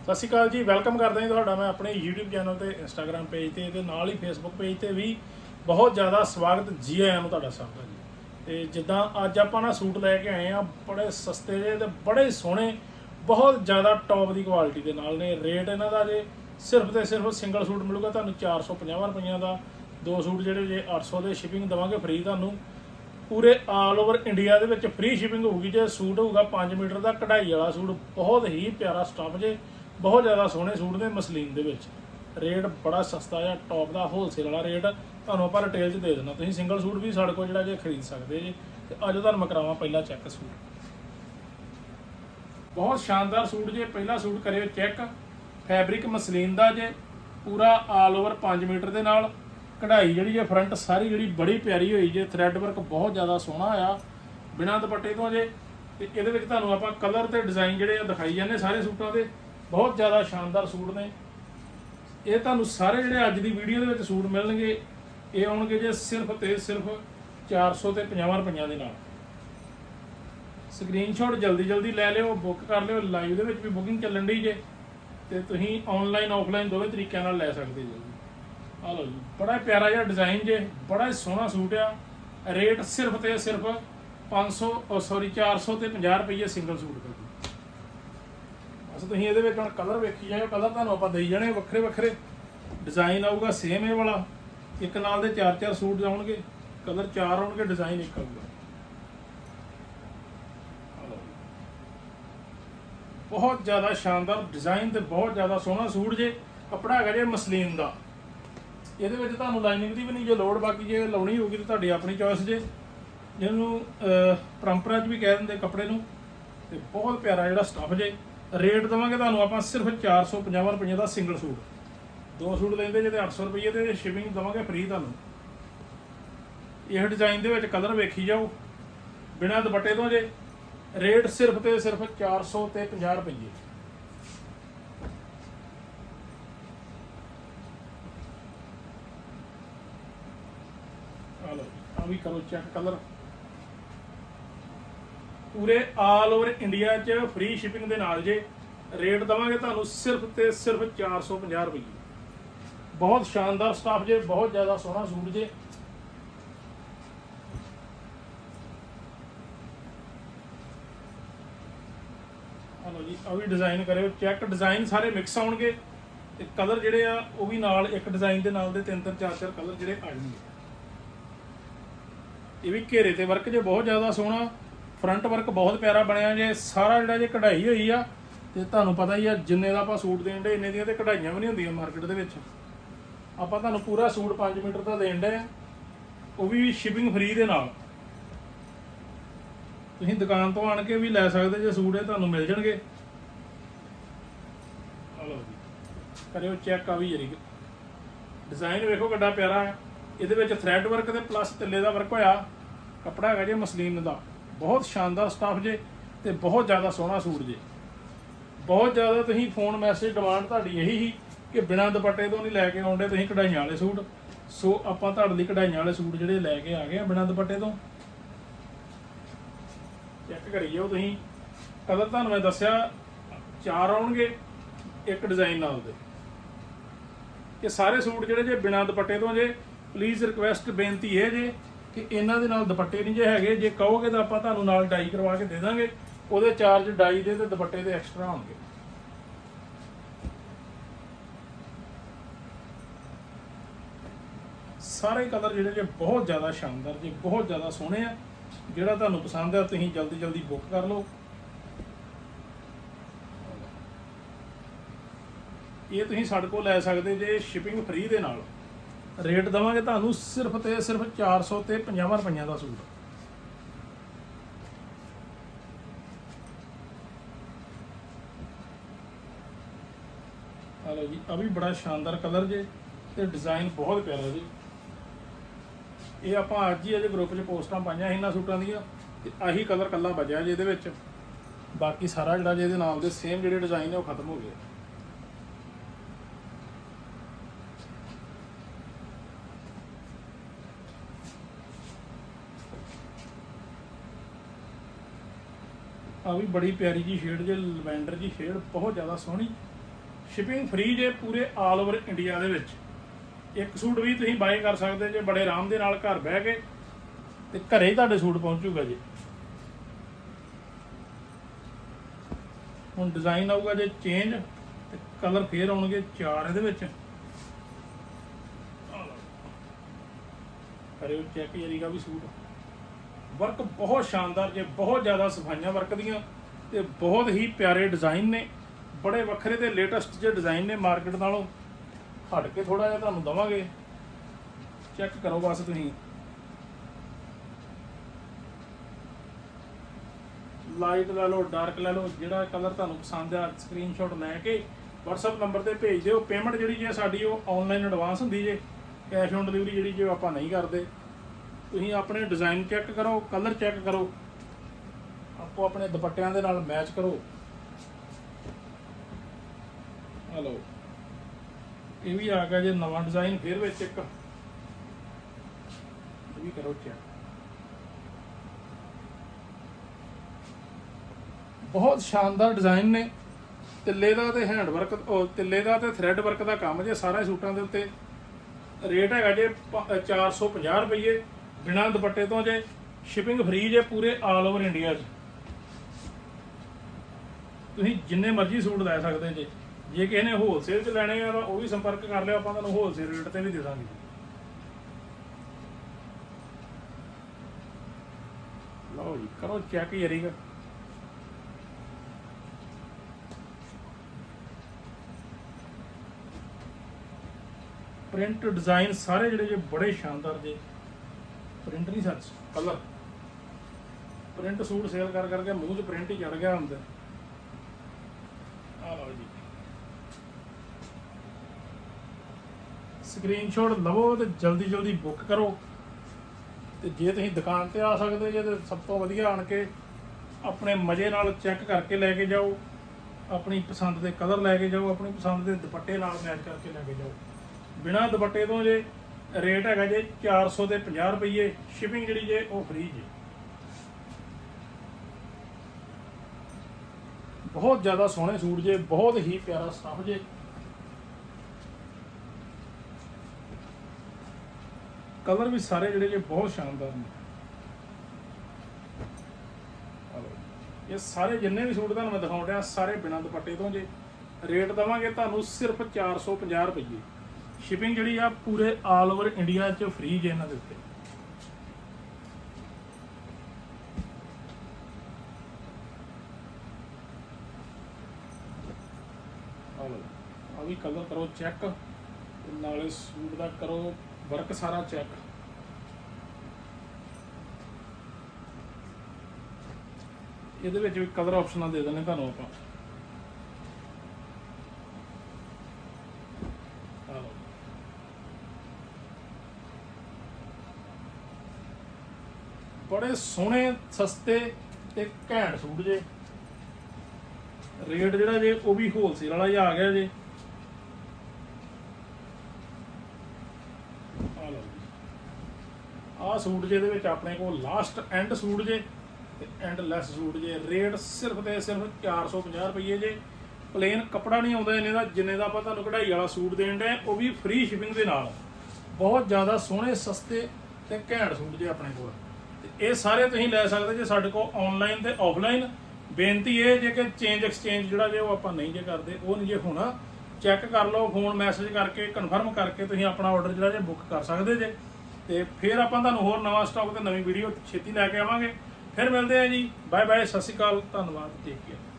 ਸਤਿ ਸ਼੍ਰੀ ਅਕਾਲ ਜੀ, ਵੈਲਕਮ ਕਰਦਾ ਹਾਂ ਤੁਹਾਡਾ ਮੈਂ ਆਪਣੇ YouTube ਚੈਨਲ ਤੇ Instagram ਪੇਜ ਤੇ ਤੇ ਨਾਲ ਹੀ Facebook ਪੇਜ ਤੇ ਵੀ ਬਹੁਤ ਜ਼ਿਆਦਾ ਸਵਾਗਤ ਜੀ ਆਇਆਂ ਨੂੰ ਤੁਹਾਡਾ ਸਭ ਦਾ ਜੀ। ਤੇ ਜਿੱਦਾਂ ਅੱਜ ਆਪਾਂ ਨਾ ਸੂਟ ਲੈ ਕੇ ਆਏ ਆ ਬੜੇ ਸਸਤੇ ਜਿਹੇ ਤੇ ਬੜੇ ਸੋਹਣੇ, ਬਹੁਤ ਜ਼ਿਆਦਾ ਟੌਪ ਦੀ ਕੁਆਲਿਟੀ ਦੇ ਨਾਲ ਨੇ। ਰੇਟ ਇਹਨਾਂ ਦਾ ਜੇ ਸਿਰਫ ਤੇ ਸਿਰਫ ਸਿੰਗਲ ਸੂਟ ਮਿਲੂਗਾ, ਤੁਹਾਨੂੰ 450 ਰੁਪਈਆਂ ਦਾ। ਦੋ ਸੂਟ ਜਿਹੜੇ ਜੇ 800 ਦੇ ਸ਼ਿਪਿੰਗ ਦਵਾਂਗੇ ਫ੍ਰੀ ਤੁਹਾਨੂੰ। ਪੂਰੇ ਆਲ ਓਵਰ ਇੰਡੀਆ ਦੇ ਵਿੱਚ ਫ੍ਰੀ ਸ਼ਿਪਿੰਗ ਹੋਊਗੀ, ਜੇ ਸੂਟ ਹੋਊਗਾ 5 ਮੀਟਰ ਦਾ, ਕਢਾਈ ਵਾਲਾ ਸੂਟ, ਬਹੁਤ ਹੀ ਪਿਆਰਾ ਸਟੱਫ ਜੇ। ਬਹੁਤ ਜ਼ਿਆਦਾ ਸੋਹਣੇ ਸੂਟ ਨੇ ਮਸਲੀਨ ਦੇ ਵਿੱਚ। ਰੇਟ ਬੜਾ ਸਸਤਾ ਹੈ ਟੌਪ ਦਾ ਹੋਲਸੇਲ ਵਾਲਾ ਰੇਟ। ਤੁਹਾਨੂੰ ਆਪਾਂ ਰਿਟੇਲ 'ਚ ਦੇ ਦੇਣਾ ਤੁਸੀਂ ਸਿੰਗਲ ਸੂਟ ਵੀ ਸਾਡੇ ਕੋਲ ਜਿਹੜਾ ਜੇ ਖਰੀਦ ਸਕਦੇ ਜੇ। ਤੇ ਅੱਜ ਤੁਹਾਨੂੰ ਮੈਂ ਕਰਾਵਾਂ ਪਹਿਲਾ ਚੈੱਕ ਸੂਟ। ਬਹੁਤ ਸ਼ਾਨਦਾਰ ਸੂਟ ਜੇ, ਪਹਿਲਾ ਸੂਟ ਕਰਿਓ ਚੈੱਕ ਫੈਬਰਿਕ ਮਸਲੀਨ ਦਾ ਜੇ, ਪੂਰਾ ਆਲ ਓਵਰ 5 ਮੀਟਰ ਦੇ ਨਾਲ। ਕਢਾਈ ਜਿਹੜੀ ਹੈ ਫਰੰਟ ਸਾਰੀ ਜਿਹੜੀ ਬੜੀ ਪਿਆਰੀ ਹੋਈ ਜੇ। ਥ੍ਰੈਡ ਵਰਕ ਬਹੁਤ ਜ਼ਿਆਦਾ ਸੋਹਣਾ ਆ। ਬਿਨਾਂ ਦੁਪੱਟੇ ਤੋਂ ਜੇ। ਤੇ ਇਹਦੇ ਵਿੱਚ ਤੁਹਾਨੂੰ ਆਪਾਂ ਕਲਰ ਤੇ ਡਿਜ਼ਾਈਨ ਜਿਹੜੇ ਆ ਦਿਖਾਈ ਜਾਂਦੇ ਸਾਰੇ ਸੂਟਾਂ ਦੇ। ਬਹੁਤ ਜ਼ਿਆਦਾ ਸ਼ਾਨਦਾਰ ਸੂਟ ਨੇ। ਇਹ ਤੁਹਾਨੂੰ ਸਾਰੇ ਜਿਹੜੇ ਅੱਜ ਦੀ ਵੀਡੀਓ ਦੇ ਵਿੱਚ ਸੂਟ ਮਿਲਣਗੇ, ਇਹ ਆਉਣਗੇ ਜੇ ਸਿਰਫ ਤੇ ਸਿਰਫ 400 ਤੇ 50 ਰੁਪਈਆਂ ਦੇ ਨਾਲ। ਸਕਰੀਨਸ਼ਾਟ ਜਲਦੀ ਜਲਦੀ ਲੈ ਲਿਓ ਬੁੱਕ ਕਰ ਲਿਓ ਲਾਈਵ ਦੇ ਵਿੱਚ ਵੀ ਬੁਕਿੰਗ ਚੱਲਣ ਦੀ ਜੇ, ਤੇ ਤੁਸੀਂ ਆਨਲਾਈਨ ਆਫਲਾਈਨ ਦੋਵੇਂ ਤਰੀਕਿਆਂ ਨਾਲ ਲੈ ਸਕਦੇ ਜੀ। ਆ ਲਓ ਜੀ, ਬੜਾ ਪਿਆਰਾ ਜਿਹਾ ਡਿਜ਼ਾਈਨ ਜੇ, ਬੜਾ ਹੀ ਸੋਹਣਾ ਸੂਟ ਆ। ਰੇਟ ਸਿਰਫ ਤੇ ਸਿਰਫ 500 ਸੌਰੀ 400 ਤੇ 50 ਰੁਪਏ ਸਿੰਗਲ ਸੂਟ ਦਾ ਜੀ ਤੁਸੀਂ ਇਹਦੇ ਵਿੱਚ ਹੁਣ ਕਲਰ ਵੇਖੀ ਜਾਓ ਕਲਰ ਤੁਹਾਨੂੰ ਆਪਾਂ ਦੇਈ ਜਾਣੇ ਵੱਖਰੇ ਵੱਖਰੇ। ਡਿਜ਼ਾਈਨ ਆਊਗਾ ਸੇਮ ਇਹ ਵਾਲਾ। ਇੱਕ ਨਾਲ ਦੇ ਚਾਰ ਚਾਰ ਸੂਟ ਆਉਣਗੇ ਕਲਰ ਚਾਰ ਆਉਣਗੇ ਡਿਜ਼ਾਈਨ ਇੱਕ ਆਊਗਾ। ਬਹੁਤ ਜ਼ਿਆਦਾ ਸ਼ਾਨਦਾਰ ਡਿਜ਼ਾਈਨ ਤੇ ਬਹੁਤ ਜ਼ਿਆਦਾ ਸੋਹਣਾ ਸੂਟ ਜੇ, ਕੱਪੜਾ ਹੈਗਾ ਜੇ ਮਸਲੀਨ ਦਾ। ਇਹਦੇ ਵਿੱਚ ਤੁਹਾਨੂੰ ਲਾਈਨਿੰਗ ਦੀ ਵੀ ਨਹੀਂ ਜੇ ਲੋੜ, ਬਾਕੀ ਜੇ ਲਾਉਣੀ ਹੋਊਗੀ ਤਾਂ ਤੁਹਾਡੀ ਆਪਣੀ ਚੋਇਸ ਜੇ। ਜਿਹਨੂੰ ਪਰੰਪਰਾ 'ਚ ਵੀ ਕਹਿ ਦਿੰਦੇ ਕੱਪੜੇ ਨੂੰ। ਤੇ ਬਹੁਤ ਪਿਆਰਾ ਜਿਹੜਾ ਸਟੱਫ ਜੇ। ਰੇਟ ਦਵਾਂਗੇ ਤੁਹਾਨੂੰ, ਆਪਾਂ ਸਿਰਫ 450 ਰੁਪਏ ਦਾ ਸਿੰਗਲ ਸੂਟ। ਦੋ ਸੂਟ ਲੈਂਦੇ ਜੇ ਤੇ 800 ਰੁਪਏ ਤੇ ਸ਼ਿਪਿੰਗ ਦਵਾਂਗੇ ਫ੍ਰੀ ਤੁਹਾਨੂੰ। ਇਹ ਡਿਜ਼ਾਈਨ ਦੇ ਵਿੱਚ ਕਲਰ ਵੇਖੀ ਜਾਓ, ਬਿਨਾਂ ਦੁਪੱਟੇ ਤੋਂ ਜੇ। ਰੇਟ ਸਿਰਫ ਤੇ ਸਿਰਫ 400 ਤੇ 50 ਰੁਪਏ ਆ ਲਓ ਆ ਵੀ ਕਰੋ ਚੈੱਕ ਕਲਰ ਪੂਰੇ ਆਲ ਓਵਰ ਇੰਡੀਆ 'ਚ ਫ੍ਰੀ ਸ਼ਿਪਿੰਗ ਦੇ ਨਾਲ ਜੇ ਰੇਟ ਦਵਾਂਗੇ ਤੁਹਾਨੂੰ ਸਿਰਫ ਤੇ ਸਿਰਫ 450 ਰੁਪਏ। ਬਹੁਤ ਸ਼ਾਨਦਾਰ ਸਟਾਫ ਜੇ, ਬਹੁਤ ਜ਼ਿਆਦਾ ਸੋਹਣਾ ਸੂਟ ਜੇ। ਆ ਜੀ ਆ ਵੀ ਡਿਜ਼ਾਈਨ ਕਰਿਓ ਚੈੱਕ ਡਿਜ਼ਾਈਨ ਸਾਰੇ ਮਿਕਸ ਆਉਣਗੇ ਤੇ ਕਲਰ ਜਿਹੜੇ ਆ, ਉਹ ਵੀ ਨਾਲ, ਇੱਕ ਡਿਜ਼ਾਈਨ ਦੇ ਨਾਲ ਦੇ ਤਿੰਨ ਤਿੰਨ, ਚਾਰ ਚਾਰ ਕਲਰ ਜਿਹੜੇ ਆ ਜਾਣਗੇ। ਇਹ ਵੀ ਘੇਰੇ ਤੇ ਵਰਕ ਜੇ, ਬਹੁਤ ਜ਼ਿਆਦਾ ਸੋਹਣਾ। ਫਰੰਟ ਵਰਕ ਬਹੁਤ ਪਿਆਰਾ ਬਣਿਆ ਜੇ, ਸਾਰਾ ਜਿਹੜਾ ਜੇ ਕਢਾਈ ਹੋਈ ਆ, ਤੇ ਤੁਹਾਨੂੰ ਪਤਾ ਹੀ ਆ, ਜਿੰਨੇ ਦਾ ਆਪਾਂ ਸੂਟ ਦੇਣ ਦੇ ਇੰਨੇ ਦੀਆਂ ਤੇ ਕਢਾਈਆਂ ਵੀ ਨਹੀਂ ਹੁੰਦੀਆਂ ਮਾਰਕੀਟ ਦੇ ਵਿੱਚ। ਆਪਾਂ ਤੁਹਾਨੂੰ ਪੂਰਾ ਸੂਟ 5 ਮੀਟਰ ਦਾ ਦੇਣ ਦੇ ਆ, ਉਹ ਵੀ ਸ਼ਿਪਿੰਗ ਫ੍ਰੀ ਦੇ ਨਾਲ। ਤੁਸੀਂ ਦੁਕਾਨ ਤੋਂ ਆਣ ਕੇ ਵੀ ਲੈ ਸਕਦੇ ਜੇ ਸੂਟ, ਇਹ ਤੁਹਾਨੂੰ ਮਿਲ ਜਾਣਗੇ। ਲਓ ਜੀ, ਕਰਿਓ ਚੈੱਕ ਆ ਵੀ ਜਰੀ ਡਿਜ਼ਾਈਨ ਵੇਖੋ ਕਿੱਡਾ ਪਿਆਰਾ ਹੈ ਇਹਦੇ ਵਿੱਚ ਥ੍ਰੈਡ ਵਰਕ ਤੇ ਪਲੱਸ ਤਿੱਲੇ ਦਾ ਵਰਕ ਹੋਇਆ, ਕੱਪੜਾ ਹੈਗਾ ਜੇ ਮਸਲੀਨ ਦਾ। ਬਹੁਤ ਸ਼ਾਨਦਾਰ ਸਟਾਫ ਜੇ ਤੇ ਬਹੁਤ ਜ਼ਿਆਦਾ ਸੋਹਣਾ ਸੂਟ ਜੇ। ਬਹੁਤ ਜ਼ਿਆਦਾ ਤੁਸੀਂ ਫੋਨ ਮੈਸੇਜ ਡਿਮਾਂਡ ਤੁਹਾਡੀ ਇਹੀ ਸੀ ਕਿ ਬਿਨਾਂ ਦੁਪੱਟੇ ਤੋਂ ਨਹੀਂ ਲੈ ਕੇ ਆਉਂਦੇ ਤੁਸੀਂ ਕਢਾਈਆਂ ਵਾਲੇ ਸੂਟ। ਸੋ ਆਪਾਂ ਤੁਹਾਡੇ ਲਈ ਕਢਾਈਆਂ ਵਾਲੇ ਸੂਟ ਜਿਹੜੇ ਲੈ ਕੇ ਆ ਗਏ ਆ ਬਿਨਾਂ ਦੁਪੱਟੇ ਤੋਂ। ਚੈੱਕ ਕਰੀ ਜਾਓ ਤੁਸੀਂ। ਕਲਰ ਤੁਹਾਨੂੰ ਮੈਂ ਦੱਸਿਆ, ਚਾਰ ਆਉਣਗੇ, ਇੱਕ ਡਿਜ਼ਾਈਨ ਨਾਲ ਦੇ। ਕਿ ਸਾਰੇ ਸੂਟ ਜਿਹੜੇ ਜੇ ਬਿਨਾਂ ਦੁਪੱਟੇ ਤੋਂ ਜੇ ਪਲੀਜ਼ ਰਿਕਵੈਸਟ ਬੇਨਤੀ ਹੈ ਜੇ ਕਿ ਇਹਨਾਂ ਦੇ ਨਾਲ ਦੁਪੱਟੇ ਨਹੀਂ ਜੇ ਹੈਗੇ, ਜੇ ਕਹੋਗੇ ਤਾਂ ਆਪਾਂ ਤੁਹਾਨੂੰ ਨਾਲ ਡਾਈ ਕਰਵਾ ਕੇ ਦੇ ਦਾਂਗੇ, ਉਹਦੇ ਚਾਰਜ ਡਾਈ ਦੇ ਤੇ ਦੁਪੱਟੇ ਦੇ ਐਕਸਟਰਾ ਹੋਣਗੇ। ਸਾਰੇ ਕਲਰ ਜਿਹੜੇ ਜੇ ਬਹੁਤ ਜ਼ਿਆਦਾ ਸ਼ਾਨਦਾਰ ਜੇ, ਬਹੁਤ ਜ਼ਿਆਦਾ ਸੋਹਣੇ ਆ। ਜਿਹੜਾ ਤੁਹਾਨੂੰ ਪਸੰਦ ਹੈ ਤੁਸੀਂ ਜਲਦੀ ਜਲਦੀ ਬੁੱਕ ਕਰ ਲਓ। ਇਹ ਤੁਸੀਂ ਸਾਡੇ ਕੋਲ ਲੈ ਸਕਦੇ ਜੇ ਸ਼ਿਪਿੰਗ ਫ੍ਰੀ ਦੇ ਨਾਲ। ਰੇਟ ਦਵਾਂਗੇ ਤੁਹਾਨੂੰ ਸਿਰਫ ਤੇ ਸਿਰਫ 400 ਤੇ 50 ਰੁਪਈਆਂ ਦਾ ਸੂਟ। ਆ ਲਓ ਜੀ ਆ ਵੀ ਬੜਾ ਸ਼ਾਨਦਾਰ ਕਲਰ ਜੇ ਤੇ ਡਿਜ਼ਾਈਨ ਬਹੁਤ ਪਿਆਰਾ ਜੀ। ਇਹ ਆਪਾਂ ਅੱਜ ਹੀ ਅਜੇ ਗਰੁੱਪ 'ਚ ਪੋਸਟਾਂ ਪਾਈਆਂ ਇਹਨਾਂ ਸੂਟਾਂ ਦੀਆਂ ਤੇ ਆਹੀ ਕਲਰ ਕੱਲਾ ਬਚਿਆ ਜੇ ਇਹਦੇ ਵਿੱਚ। ਬਾਕੀ ਸਾਰਾ ਜਿਹੜਾ ਜੇ ਇਹਦੇ ਨਾਲ ਦੇ ਸੇਮ ਜਿਹੜੇ ਡਿਜ਼ਾਈਨ ਨੇ ਉਹ ਖਤਮ ਹੋ ਗਏ। ਆ ਵੀ ਬੜੀ ਪਿਆਰੀ ਜੀ ਸ਼ੇਡ ਜੇ, ਲਵੈਂਡਰ ਜੀ ਸ਼ੇਡ ਬਹੁਤ ਜ਼ਿਆਦਾ ਸੋਹਣੀ। ਸ਼ਿਪਿੰਗ ਫ੍ਰੀ ਜੇ ਪੂਰੇ ਆਲ ਓਵਰ ਇੰਡੀਆ ਦੇ ਵਿੱਚ। ਇੱਕ ਸੂਟ ਵੀ ਤੁਸੀਂ ਬਾਏ ਕਰ ਸਕਦੇ ਜੇ, ਬੜੇ ਆਰਾਮ ਦੇ ਨਾਲ ਘਰ ਬਹਿ ਕੇ, ਤੇ ਘਰੇ ਹੀ ਤੁਹਾਡੇ ਸੂਟ ਪਹੁੰਚੂਗਾ ਜੀ। ਹੁਣ ਡਿਜ਼ਾਈਨ ਆਊਗਾ ਜੇ ਚੇਂਜ ਤੇ ਕਲਰ ਫੇਰ ਆਉਣਗੇ ਚਾਰ ਇਹਦੇ ਵਿੱਚ। ਕਰਿਓ ਚੈੱਕ ਜਰੀਗਾ ਵੀ ਸੂਟ। ਵਰਕ ਬਹੁਤ ਸ਼ਾਨਦਾਰ, ਜੇ ਬਹੁਤ ਜ਼ਿਆਦਾ ਸਫਾਈਆਂ ਵਰਕ ਦੀਆਂ ਤੇ ਬਹੁਤ ਹੀ ਪਿਆਰੇ ਡਿਜ਼ਾਈਨ ਨੇ। ਬੜੇ ਵੱਖਰੇ ਤੇ ਲੇਟੈਸਟ ਜੇ ਡਿਜ਼ਾਈਨ ਨੇ ਮਾਰਕੀਟ ਨਾਲੋਂ। ਹਟ ਕੇ ਥੋੜਾ ਜਿਹਾ ਤੁਹਾਨੂੰ ਦਵਾਂਗੇ। ਚੈੱਕ ਕਰੋ ਬਸ ਤੁਸੀਂ। ਲਾਈਟ ਲੈ ਲਓ ਡਾਰਕ ਲੈ ਲਓ, ਜਿਹੜਾ ਕਲਰ ਤੁਹਾਨੂੰ ਪਸੰਦ ਆ ਸਕਰੀਨਸ਼ਾਟ ਲੈ ਕੇ WhatsApp ਨੰਬਰ ਤੇ ਭੇਜ ਦਿਓ। ਪੇਮੈਂਟ ਜਿਹੜੀ ਜੇ ਸਾਡੀ ਉਹ ਆਨਲਾਈਨ ਐਡਵਾਂਸ ਹੁੰਦੀ ਜੇ। ਕੈਸ਼ ਔਨ ਡਿਲੀਵਰੀ ਜਿਹੜੀ ਜੇ ਆਪਾਂ ਨਹੀਂ ਕਰਦੇ। ਤੁਸੀਂ ਆਪਣੇ ਡਿਜ਼ਾਈਨ ਚੈੱਕ ਕਰੋ ਕਲਰ ਚੈੱਕ ਕਰੋ। ਆਪੋ ਆਪਣੇ ਦੁਪੱਟਿਆਂ ਦੇ ਨਾਲ ਮੈਚ ਕਰੋ। ਹਲੋ ਇਹ ਵੀ ਆ ਗਿਆ ਜੇ ਨਵਾਂ ਡਿਜ਼ਾਈਨ ਫਿਰ ਵਿੱਚ ਇੱਕ। ਇਹ ਵੀ ਕਰੋ ਚੈੱਕ ਬਹੁਤ ਸ਼ਾਨਦਾਰ ਡਿਜ਼ਾਈਨ ਨੇ। ਤਿੱਲੇ ਦਾ ਤੇ ਹੈਂਡ ਵਰਕ ਤਿੱਲੇ ਦਾ ਤੇ ਥ੍ਰੈਡ ਵਰਕ ਦਾ ਕੰਮ ਜੇ ਸਾਰੇ ਸੂਟਾਂ ਦੇ ਉੱਤੇ। ਰੇਟ ਹੈਗਾ ਜੇ ਪ- ਅ, 450 ਰੁਪਏ ਬਿਨਾਂ ਦੁਪੱਟੇ ਤੋਂ ਜੇ ਸ਼ਿਪਿੰਗ ਫ੍ਰੀ ਜੇ ਪੂਰੇ ਆਲ ਓਵਰ ਇੰਡੀਆ 'ਚ। ਤੁਸੀਂ ਜਿੰਨੇ ਮਰਜ਼ੀ ਸੂਟ ਲੈ ਸਕਦੇ ਜੇ। ਜੇ ਕਿਸੇ ਨੇ ਹੋਲਸੇਲ 'ਚ ਲੈਣੇ ਆ, ਤਾਂ ਉਹ ਵੀ ਸੰਪਰਕ ਕਰ ਲਿਓ, ਆਪਾਂ ਤੁਹਾਨੂੰ ਹੋਲਸੇਲ ਰੇਟ ਤੇ ਵੀ ਦੇ ਦਾਂਗੇ। ਲਓ ਜੀ, ਕਰੋ ਚੈੱਕ ਯਾਰੀਗਾ ਪ੍ਰਿੰਟ ਡਿਜ਼ਾਈਨ ਸਾਰੇ ਜਿਹੜੇ ਜੇ ਬੜੇ ਸ਼ਾਨਦਾਰ ਜੇ। ਪ੍ਰਿੰਟ ਨਹੀਂ ਸੱਚ ਕਲਰ ਪ੍ਰਿੰਟ ਸੂਟ ਸੇਲ ਕਰ ਕਰਕੇ ਮੂੰਹ 'ਚ ਪ੍ਰਿੰਟ ਹੀ ਚੜ ਗਿਆ ਹੁੰਦਾ ਆ ਲਓ ਜੀ ਸਕਰੀਨਸ਼ਾਟ ਲਵੋ ਤੇ ਜਲਦੀ ਜਲਦੀ ਬੁੱਕ ਕਰੋ ਤੇ ਜੇ ਤੁਸੀਂ ਦੁਕਾਨ ਤੇ ਆ ਸਕਦੇ ਜੇ ਤੇ ਸਭ ਤੋਂ ਵਧੀਆ ਆਣ ਕੇ ਆਪਣੇ ਮਜ਼ੇ ਨਾਲ ਚੈੱਕ ਕਰਕੇ ਲੈ ਕੇ ਜਾਓ ਆਪਣੀ ਪਸੰਦ ਦੇ ਕਲਰ ਲੈ ਕੇ ਜਾਓ ਆਪਣੀ ਪਸੰਦ ਦੇ ਦੁਪੱਟੇ ਨਾਲ ਮੈਚ ਕਰਕੇ ਲੈ ਕੇ ਜਾਓ ਬਿਨਾ ਦੁਪੱਟੇ ਤੋਂ ਜੇ ਰੇਟ ਹੈਗਾ ਜੇ 400 ਤੇ 50 ਰੁਪਏ ਸ਼ਿਪਿੰਗ ਜਿਹੜੀ ਜੇ ਉਹ ਫ੍ਰੀ ਜੇ। ਬਹੁਤ ਜ਼ਿਆਦਾ ਸੋਹਣੇ ਸੂਟ ਜੇ, ਬਹੁਤ ਹੀ ਪਿਆਰਾ ਸਟੱਫ ਜੇ। ਕਲਰ ਵੀ ਸਾਰੇ ਜਿਹੜੇ ਜੇ ਬਹੁਤ ਸ਼ਾਨਦਾਰ ਨੇ। ਇਹ ਸਾਰੇ ਜਿੰਨੇ ਵੀ ਸੂਟ ਤੁਹਾਨੂੰ ਮੈਂ ਦਿਖਾਉਣ ਡਿਆ, ਸਾਰੇ ਬਿਨਾਂ ਦੁਪੱਟੇ ਤੋਂ ਜੇ। ਰੇਟ ਦਵਾਂਗੇ ਤੁਹਾਨੂੰ ਸਿਰਫ 450 ਰੁਪਏ ਸ਼ਿਪਿੰਗ ਜਿਹੜੀ ਆ ਪੂਰੇ ਆਲ ਓਵਰ ਇੰਡੀਆ 'ਚ ਫ੍ਰੀ ਜੇ ਇਹਨਾਂ ਦੇ ਉੱਤੇ। ਆ ਵੀ ਕਲਰ ਕਰੋ ਚੈੱਕ ਨਾਲੇ ਸੂਟ ਦਾ ਕਰੋ ਵਰਕ ਸਾਰਾ ਚੈੱਕ ਇਹਦੇ ਵਿੱਚ ਵੀ ਕਲਰ ਆਪਸ਼ਨਾਂ ਦੇ ਦਿੰਦੇ ਤੁਹਾਨੂੰ ਆਪਾਂ ਆਹ ਲਓ ਬੜੇ ਸੋਹਣੇ, ਸਸਤੇ ਤੇ ਘੈਂਟ ਸੂਟ ਜੇ। ਰੇਟ ਜਿਹੜਾ ਜੇ, ਉਹ ਵੀ ਹੋਲਸੇਲ ਵਾਲਾ ਹੀ ਆ ਗਿਆ ਜੇ। ਆ ਲਓ ਜੀ। ਆਹ ਸੂਟ ਜਿਹਦੇ ਵਿੱਚ ਆਪਣੇ ਕੋਲ ਲਾਸਟ ਐਂਡ ਸੂਟ ਜੇ ਤੇ ਐਂਡ ਲੈਸ ਸੂਟ ਜੇ। ਰੇਟ ਸਿਰਫ ਤੇ ਸਿਰਫ 450 ਰੁਪਏ ਜੇ। ਪਲੇਨ ਕਪੜਾ ਨਹੀਂ ਆਉਂਦਾ ਇਹਨੇ ਦਾ, ਜਿੰਨੇ ਦਾ ਆਪਾਂ ਤੁਹਾਨੂੰ ਕਢਾਈ ਵਾਲਾ ਸੂਟ ਦੇਣ ਦੇ ਉਹ ਵੀ ਫ੍ਰੀ ਸ਼ਿਪਿੰਗ ਦੇ ਨਾਲ। ਬਹੁਤ ਜ਼ਿਆਦਾ ਸੋਹਣੇ, ਸਸਤੇ ਤੇ ਘੈਂਟ ਸੂਟ ਜੇ ਆਪਣੇ ਕੋਲ। ਤੇ ਇਹ ਸਾਰੇ ਤੁਸੀਂ ਲੈ ਸਕਦੇ ਜੇ ਸਾਡੇ ਕੋਲ ਆਨਲਾਈਨ ਤੇ ਆਫਲਾਈਨ ਬੇਨਤੀ ਇਹ ਜੇ ਕਿ ਚੇਂਜ ਐਕਸਚੇਂਜ ਜਿਹੜਾ ਜੇ ਉਹ ਆਪਾਂ ਨਹੀਂ ਜੇ ਕਰਦੇ, ਉਹ ਨਹੀਂ ਜੇ ਹੋਣਾ ਚੈੱਕ ਕਰ ਲਓ ਫੋਨ ਮੈਸੇਜ ਕਰਕੇ ਕਨਫਰਮ ਕਰਕੇ ਤੁਸੀਂ ਆਪਣਾ ਆਰਡਰ ਜਿਹੜਾ ਜੇ ਬੁੱਕ ਕਰ ਸਕਦੇ ਜੇ। ਤੇ ਫਿਰ ਆਪਾਂ ਤੁਹਾਨੂੰ ਹੋਰ ਨਵਾਂ ਸਟਾਕ ਤੇ ਨਵੀਂ ਵੀਡੀਓ ਛੇਤੀ ਲੈ ਕੇ ਆਵਾਂਗੇ। ਫਿਰ ਮਿਲਦੇ ਆ ਜੀ। ਬਾਏ ਬਾਏ ਸਤਿ ਸ਼੍ਰੀ ਅਕਾਲ, ਧੰਨਵਾਦ ਟੇਕ ਕੇਅਰ